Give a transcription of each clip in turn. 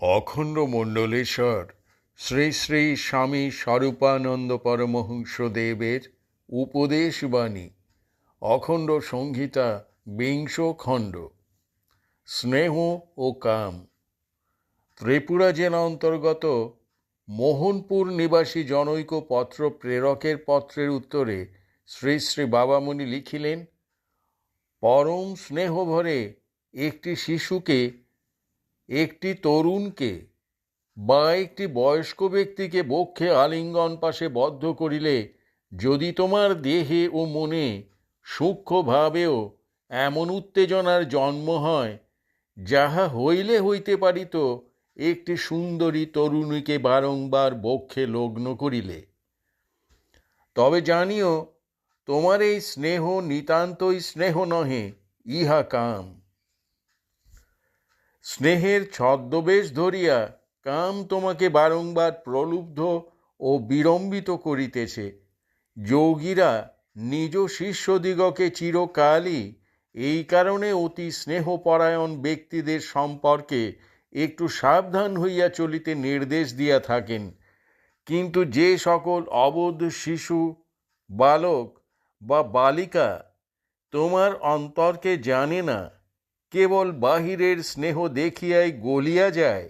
অখণ্ড মণ্ডলেশ্বর, শ্রী শ্রী স্বামী স্বরূপানন্দ পরমহংস দেবের উপদেশবাণী, অখণ্ড সংহিতা বিংশ খণ্ড স্নেহ ও কাম। ত্রিপুরা জেলা অন্তর্গত মোহনপুর নিবাসী জনৈক পত্র প্রেরকের পত্রের উত্তরে শ্রী শ্রী বাবামণি লিখিলেন, পরম স্নেহভরে একটি শিশুকে একটি তরুণকে বা একটি বয়স্ক ব্যক্তিকে বক্ষে আলিঙ্গন পাশে বদ্ধ করিলে যদি তোমার দেহে ও মনে সূক্ষ্মভাবেও এমন উত্তেজনার জন্ম হয়, যাহা হইলে হইতে পারিত একটি সুন্দরী তরুণীকে বারংবার বক্ষে লগ্ন করিলে। তবে জানিও, তোমার এই স্নেহ নিতান্তই স্নেহ নহে, ইহা কাম। স্নেহের ছদ্মবেশ ধরিয়া কাম তোমাকে বারংবার প্রলুব্ধ ও বিড়ম্বিত করিতেছে। যোগীরা নিজ শিষ্যদিগকে চিরকালই এই কারণে অতি স্নেহপরায়ণ ব্যক্তিদের সম্পর্কে একটু সাবধান হইয়া চলিতে নির্দেশ দিয়া থাকেন। কিন্তু যে সকল অবোধ শিশু, বালক বা বালিকা তোমার অন্তরকে জানে না কেবল বাহিরের স্নেহ দেখিয়াই গলিয়া যায়,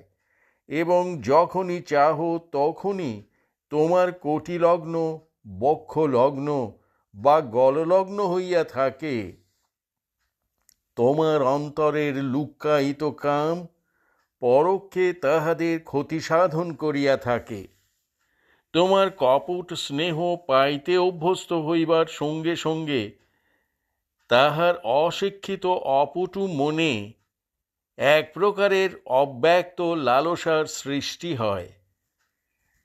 এবং যখনই চাহ তখনই তোমার কোটিলগ্ন, বক্ষলগ্ন বা গললগ্ন হইয়া থাকে। তোমার অন্তরের লুক্কায়িত কাম পরোক্ষে তাহাদের ক্ষতি সাধন করিয়া থাকে। তোমার কপট স্নেহ পাইতে অভ্যস্ত হইবার সঙ্গে সঙ্গে তাহার অশিক্ষিত অপটু মনে এক প্রকারের অব্যক্ত লালসার সৃষ্টি হয়,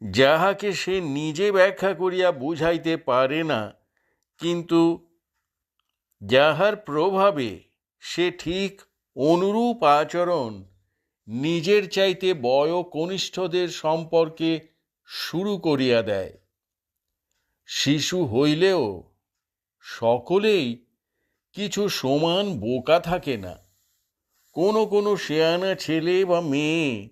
যাহাকে সে নিজে ব্যাখ্যা করিয়া বুঝাইতে পারে না, কিন্তু যাহার প্রভাবে সে ঠিক অনুরূপ আচরণ নিজের চাইতে বয় কনিষ্ঠদের সম্পর্কে শুরু করিয়া দেয়। শিশু হইলেও সকলেই কিছু সমান বোকা থাকে না। কোনো কোনো শেয়ানা ছেলে বা মেয়ে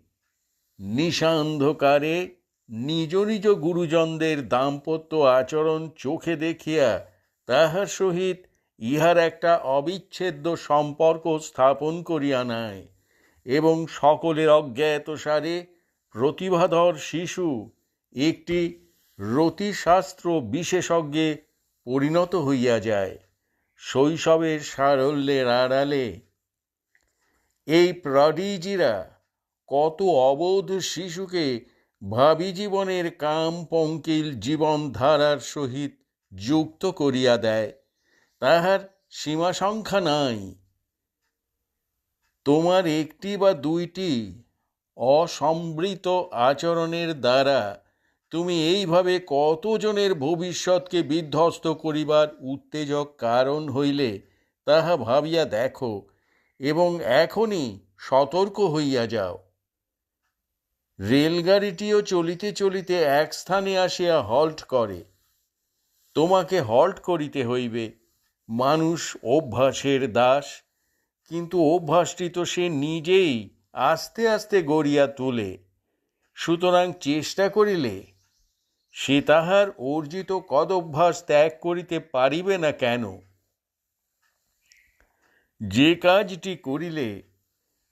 নিশান্ধকারে নিজ নিজ গুরুজনদের দাম্পত্য আচরণ চোখে দেখিয়া তাহার সহিত ইহার একটা অবিচ্ছেদ্য সম্পর্ক স্থাপন করিয়া নেয় এবং সকলের অজ্ঞাতসারে প্রতিভাধর শিশু একটি রতিশাস্ত্র বিশেষজ্ঞে পরিণত হইয়া যায়। শৈশবের সারল্যের আড়ালে। এই প্রডিজিরা কত অবোধ শিশুকে ভাবি জীবনের কাম পঙ্কিল জীবনধারার সহিত যুক্ত করিয়া দেয়। তাহার সীমা সংখ্যা নাই। তোমার একটি বা দুইটি অসম্বৃত আচরণের দ্বারা তুমি এইভাবে কতজনের ভবিষ্যৎকে বিধ্বস্ত করিবার উত্তেজক কারণ হইলে, তাহা ভাবিয়া দেখো এবং এখনই সতর্ক হইয়া যাও। রেলগাড়িটিও চলিতে চলিতে এক স্থানে আসিয়া হল্ট করে। তোমাকে হল্ট করিতে হইবে। মানুষ অভ্যাসের দাস, কিন্তু অভ্যাসটি তো সে নিজেই আস্তে আস্তে গড়িয়া তোলে। সুতরাং চেষ্টা করিলে সে তাহার অর্জিত কদভ্যাস ত্যাগ করিতে পারিবে না কেন? যে কাজটি করিলে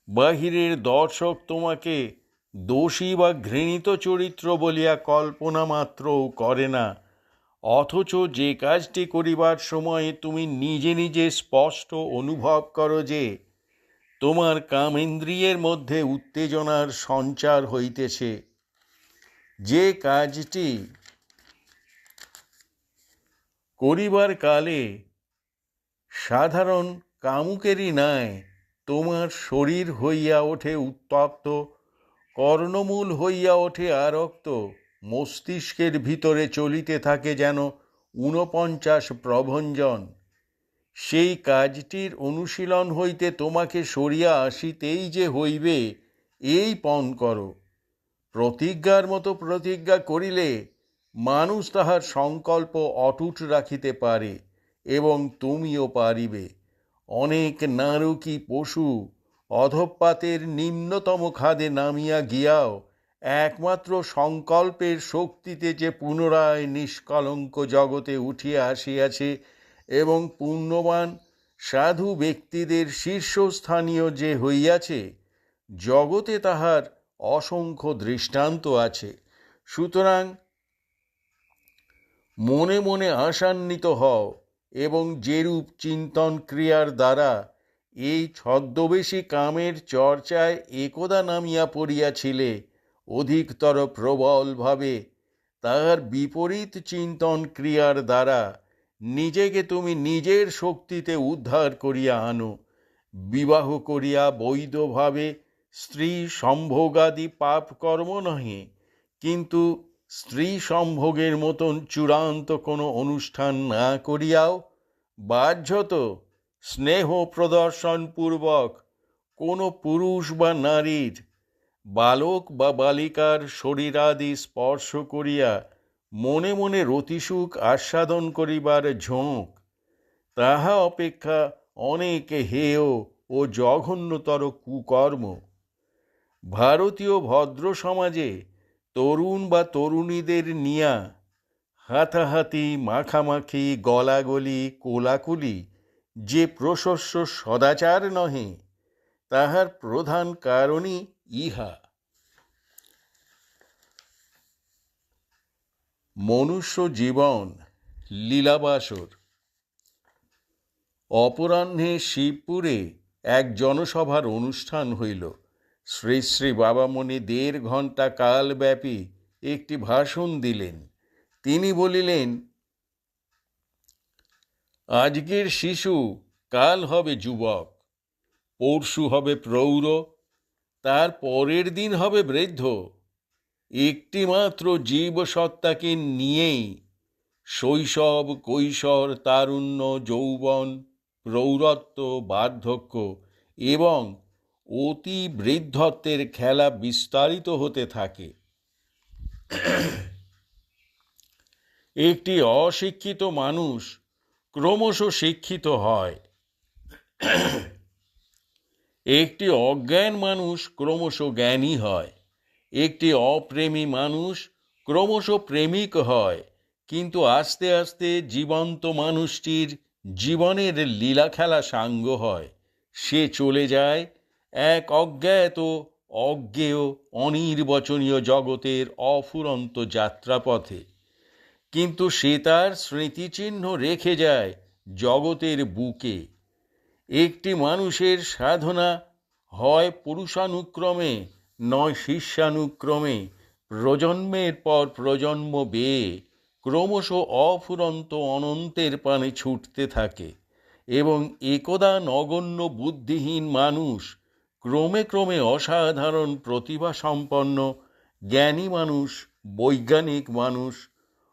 বাহিরের দর্শক তোমাকে দোষী বা ঘৃণিত চরিত্র বলিয়া কল্পনা মাত্রও করে না, অথচ যে কাজটি করিবার সময়ে তুমি নিজে নিজে স্পষ্ট অনুভব করো যে তোমার কামেন্দ্রিয়ের মধ্যে উত্তেজনার সঞ্চার হইতেছে। যে কাজটি করিবার কালে সাধারণ কামুকেরই নাই তোমার শরীর হইয়া ওঠে উত্তপ্ত, কর্ণমূল হইয়া ওঠে আরক্ত, মস্তিষ্কের ভিতরে চলিতে থাকে যেন ঊনপঞ্চাশ প্রভঞ্জন। সেই কাজটির অনুশীলন হইতে তোমাকে সরিয়া আসিতেই যে হইবে, এই পণ করো। প্রতিজ্ঞার মতো প্রতিজ্ঞা করিলে মানুষ তাহার সংকল্প অটুট রাখিতে পারে এবং তুমিও পারিবে। অনেক নারকী পশু অধপাতের নিম্নতম খাদে নামিয়া গিয়াও, একমাত্র সংকল্পের শক্তিতে যে পুনরায় নিষ্কলঙ্ক জগতে উঠিয়া আসিয়াছে এবং পুণ্যবান সাধু ব্যক্তিদের শীর্ষস্থানীয় যে হইয়াছে, জগতে তাহার অসংখ্য দৃষ্টান্ত আছে। সুতরাং মনে মনে আশান্বিত হও এবং যেরূপ চিন্তন ক্রিয়ার দ্বারা এই ছদ্মবেশী কামের চর্চায় একদা নামিয়া পড়িয়াছিলে, অধিকতর প্রবলভাবে, তাহার বিপরীত চিন্তন ক্রিয়ার দ্বারা নিজেকে তুমি নিজের শক্তিতে উদ্ধার করিয়া আনো, বিবাহ করিয়া বৈধভাবে স্ত্রী সম্ভোগাদি পাপ কর্ম নহে, কিন্তু স্ত্রী সম্ভোগের মতন চূড়ান্ত কোনো অনুষ্ঠান না করিয়াও বাহ্যত স্নেহ প্রদর্শনপূর্বক কোনো পুরুষ বা নারীর বালক বা বালিকার শরীরাদি স্পর্শ করিয়া মনে মনে রতিসুখ আস্বাদন করিবার ঝোঁক, তাহা অপেক্ষা অনেক হেয় ও জঘন্যতর কুকর্ম। ভারতীয় ভদ্র সমাজে তরুণ বা তরুণীদের নিয়া হাতাহাতি, মাখামাখি, গলাগলি, কোলাকুলি যে প্রশস্য সদাচার নহে, তাহার প্রধান কারণই ইহা। মনুষ্য জীবন লীলাবাসর। অপরাহ্নে শিবপুরে এক জনসভার অনুষ্ঠান হইল। শ্রী শ্রী বাবামণি দেড় ঘণ্টা কালব্যাপী একটি ভাষণ দিলেন। তিনি বলিলেন, আজকের শিশু কাল হবে যুবক, পরশু হবে প্রৌঢ়, তার পরের দিন হবে বৃদ্ধ। একটিমাত্র জীবসত্তাকে নিয়েই শৈশব, কৈশোর, তারুণ্য, যৌবন প্রৌরত্ব বার্ধক্য এবং অতি বৃদ্ধত্বের খেলা বিস্তারিত হতে থাকে। একটি অশিক্ষিত মানুষ ক্রমশ শিক্ষিত হয়। একটি অজ্ঞান মানুষ ক্রমশ জ্ঞানী হয়। একটি অপ্রেমী মানুষ ক্রমশ প্রেমিক হয়। কিন্তু আস্তে আস্তে জীবন্ত মানুষটির জীবনের লীলা খেলা সাঙ্গ হয়। সে চলে যায় এক অজ্ঞাত, অজ্ঞেয়, অনির্বচনীয় জগতের অফুরন্ত যাত্রাপথে। কিন্তু সে তার স্মৃতিচিহ্ন রেখে যায় জগতের বুকে। একটি মানুষের সাধনা হয় পুরুষানুক্রমে, নয় শিষ্যানুক্রমে, প্রজন্মের পর প্রজন্ম বেয়ে, ক্রমশ অফুরন্ত অনন্তের পানে ছুটতে থাকে এবং একদা নগণ্য বুদ্ধিহীন মানুষ ক্রমে ক্রমে অসাধারণ প্রতিভা সম্পন্ন, জ্ঞানী মানুষ, বৈজ্ঞানিক মানুষ,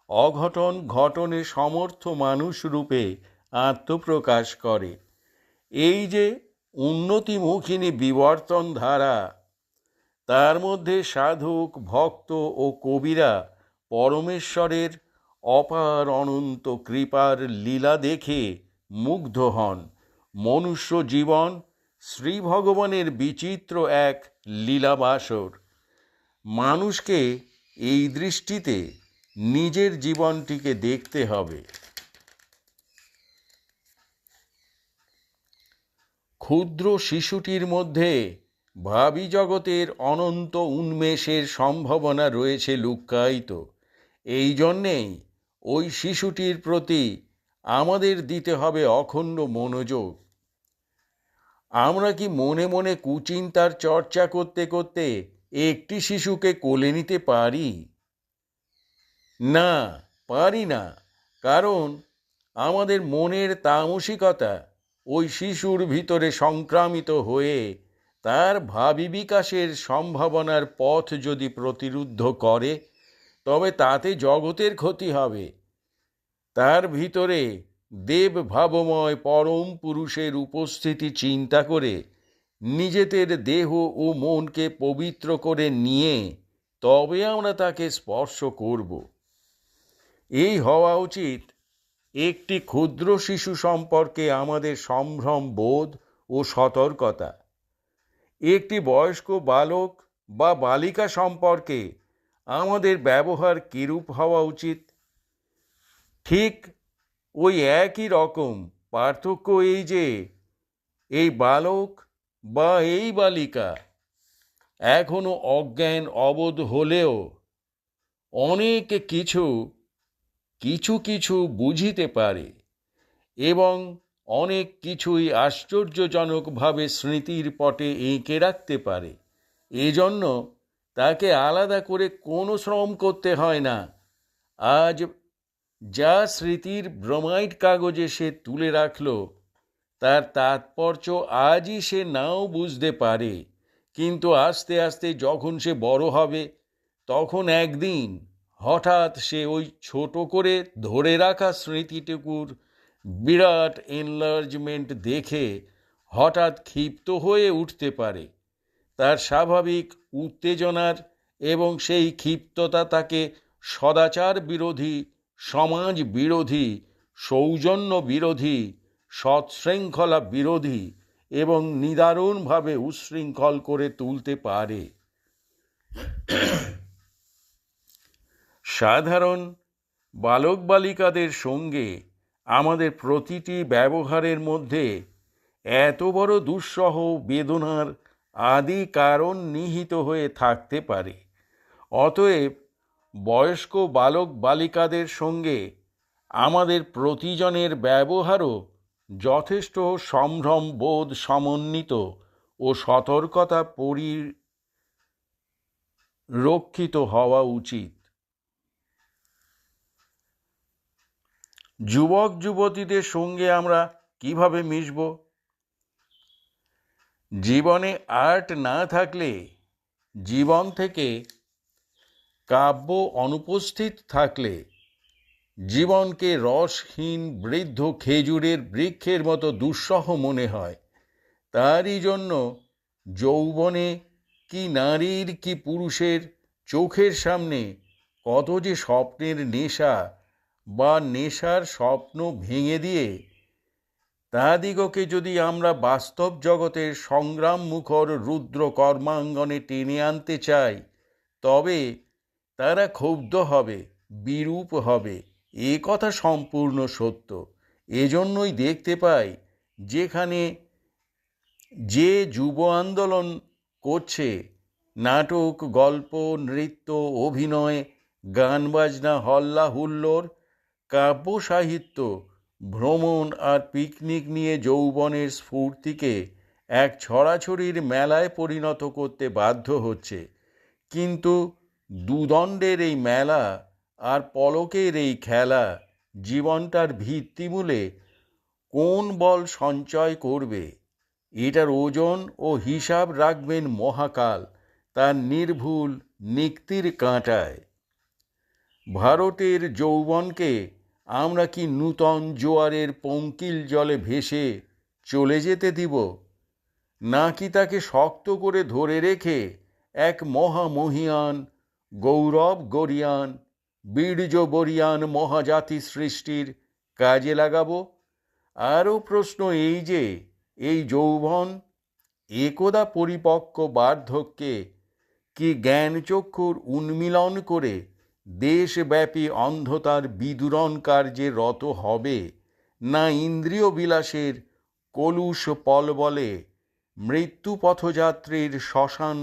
অঘটন ঘটনে সমর্থ মানুষ রূপে আত্মপ্রকাশ করে। এই যে উন্নতিমুখিনী বিবর্তন ধারা, তার মধ্যে সাধক, ভক্ত ও কবিরা পরমেশ্বরের অপার অনন্ত কৃপার লীলা দেখে মুগ্ধ হন। মনুষ্য জীবন শ্রী ভগবানের বিচিত্র এক লীলাবাসর। মানুষকে এই দৃষ্টিতে নিজের জীবনটিকে দেখতে হবে। ক্ষুদ্র শিশুটির মধ্যে ভাবি জগতের অনন্ত উন্মেষের সম্ভাবনা রয়েছে লুক্কায়িত। এই জন্যেই ওই শিশুটির প্রতি আমাদের দিতে হবে অখণ্ড মনোযোগ। আমরা কি মনে মনে কুচিন্তার চর্চা করতে করতে একটি শিশুকে কোলে নিতে পারি? না পারি না। কারণ আমাদের মনের তামসিকতা ওই শিশুর ভিতরে সংক্রামিত হয়ে তার ভাবি বিকাশের সম্ভাবনার পথ যদি প্রতিরুদ্ধ করে, তবে তাতে জগতের ক্ষতি হবে। তার ভিতরে দেব ভাবময় পরম পুরুষের উপস্থিতি চিন্তা করে নিজেদের দেহ ও মনকে পবিত্র করে নিয়ে তবে আমরা তাকে স্পর্শ করব। এই হওয়া উচিত একটি ক্ষুদ্র শিশু সম্পর্কে আমাদের সম্ভ্রম বোধ ও সতর্কতা। একটি বয়স্ক বালক বা বালিকা সম্পর্কে আমাদের ব্যবহার কিরূপ হওয়া উচিত? ঠিক ওই একই রকম। পার্থক্য এই যে, এই বালক বা এই বালিকা এখনও অজ্ঞান অবোধ হলেও অনেক কিছু কিছু কিছু বুঝিতে পারে এবং অনেক কিছুই আশ্চর্যজনকভাবে স্মৃতির পটে এঁকে রাখতে পারে। এজন্য তাকে আলাদা করে কোনো শ্রম করতে হয় না। আজ যা স্মৃতির ব্রোমাইড কাগজে সে তুলে রাখল, তার তাৎপর্য আজই সে নাও বুঝতে পারে। কিন্তু আস্তে আস্তে যখন সে বড় হবে, তখন একদিন হঠাৎ সে ওই ছোট করে ধরে রাখা স্মৃতিটুকুর বিরাট এনলার্জমেন্ট দেখে হঠাৎ ক্ষিপ্ত হয়ে উঠতে পারে। তার স্বাভাবিক উত্তেজনার এবং সেই ক্ষিপ্ততা তাকে সদাচার বিরোধী সমাজ বিরোধী, সৌজন্য বিরোধী, সৎশৃঙ্খলা বিরোধী এবং নিদারুণভাবে উশৃঙ্খল করে তুলতে পারে। সাধারণ বালক বালিকাদের সঙ্গে আমাদের প্রতিটি ব্যবহারের মধ্যে এত বড় দুঃসহ বেদনার আদি কারণ নিহিত হয়ে থাকতে পারে। অতএব বয়স্ক বালক বালিকাদের সঙ্গে আমাদের প্রতিজনের ব্যবহারও যথেষ্ট সম্ভ্রম, বোধ, সমন্বিত ও সতর্কতা পরিরক্ষিত হওয়া উচিত। যুবক, যুবতীদের সঙ্গে আমরা কীভাবে মিশব? জীবনে আর্ট না থাকলে জীবন থেকে কাব্য অনুপস্থিত থাকলে জীবনকে রসহীন বৃদ্ধ খেজুরের বৃক্ষের মতো দুঃসহ মনে হয়। তারই জন্য যৌবনে কি নারীর কি পুরুষের চোখের সামনে কত যে স্বপ্নের নেশা বা নেশার স্বপ্ন ভেঙে দিয়ে তাদিগকে যদি আমরা বাস্তব জগতের সংগ্রাম মুখর রুদ্র কর্মাঙ্গনে টেনে আনতে চাই, তবে তারা ক্ষুব্ধ হবে, বিরূপ হবে। এ কথা সম্পূর্ণ সত্য। এজন্যই দেখতে পাই, যেখানে যে যুব আন্দোলন করছে, নাটক, গল্প, নৃত্য, অভিনয়, গান বাজনা, হল্লা হুল্লোর কাব্য সাহিত্য, ভ্রমণ আর পিকনিক নিয়ে যৌবনের স্ফূর্তিকে এক ছড়াছড়ির মেলায় পরিণত করতে বাধ্য হচ্ছে। কিন্তু দুদণ্ডের এই মেলা আর পলকের এই খেলা জীবনটার ভিত্তিমূলে কোন বল সঞ্চয় করবে? এটার ওজন ও হিসাব রাখবেন মহাকাল তার নির্ভুল নিক্তির কাঁটায়। ভারতের যৌবনকে আমরা কি নূতন জোয়ারের পঙ্কিল জলে ভেসে চলে যেতে দিব? নাকি তাকে শক্ত করে ধরে রেখে এক মহামহিয়ান গৌরব গরিয়ান বীর্য বরিয়ান মহাজাতি সৃষ্টির কাজে লাগাব। আরও প্রশ্ন এই যে, এই যৌবন একদা পরিপক্ক বার্ধক্যে কি জ্ঞানচক্ষুর উন্মিলন করে দেশব্যাপী অন্ধতার বিদুরণ কার্যে রত হবে না ইন্দ্রিয় বিলাসের কলুষ পলবলে মৃত্যু পথযাত্রীর শ্মশান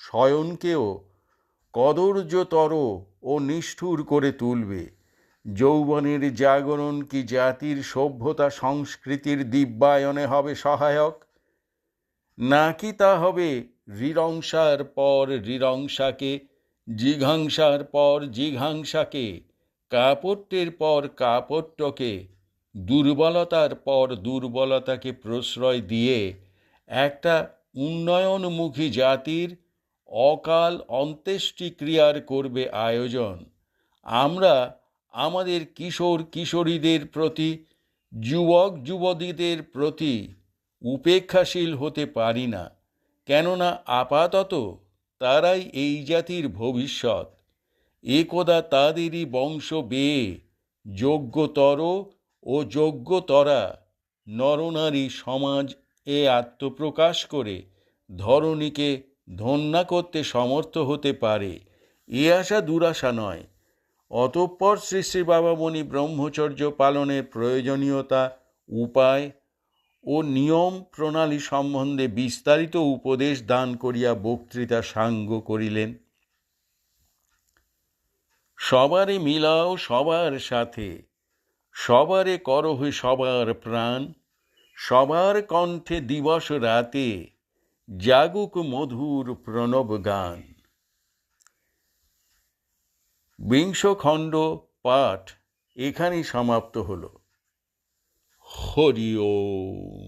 শয়নকেও কদর্যতর ও নিষ্ঠুর করে তুলবে। যৌবনের জাগরণ কি জাতির সভ্যতা সংস্কৃতির দিব্যায়নে হবে সহায়ক? নাকি তা হবে রিরংসার পর রিরংসাকে, জিঘাংসার পর জিঘাংসাকে কাপট্যের পর কাপট্যকে দুর্বলতার পর দুর্বলতাকে প্রশ্রয় দিয়ে একটা উন্নয়নমুখী জাতির অকাল অন্ত্যেষ্টিক্রিয়ার করবে আয়োজন। আমরা আমাদের কিশোর কিশোরীদের প্রতি, যুবক যুবতীদের প্রতি উপেক্ষাশীল হতে পারি না, কেননা আপাতত তারাই এই জাতির ভবিষ্যৎ। একদা তাদেরই বংশ বেয়ে যোগ্যতর ও যোগ্যতরা নরনারী সমাজ এ আত্মপ্রকাশ করে ধরণীকে ধন্যা করতে সমর্থ হতে পারে, এ আশা দুরাশা নয়। অতঃপর শ্রী শ্রী বাবামণি ব্রহ্মচর্য পালনের প্রয়োজনীয়তা, উপায় ও নিয়ম প্রণালী সম্বন্ধে বিস্তারিত উপদেশ দান করিয়া বক্তৃতা সাঙ্গ করিলেন। সবারে মিলাও সবার সাথে, সবারে করহ সবার প্রাণ, সবার কণ্ঠে দিবস রাতে জাগুক মধুর প্রণব গান। বিংশ খণ্ড পাঠ এখানেই সমাপ্ত হল। হরি ওম।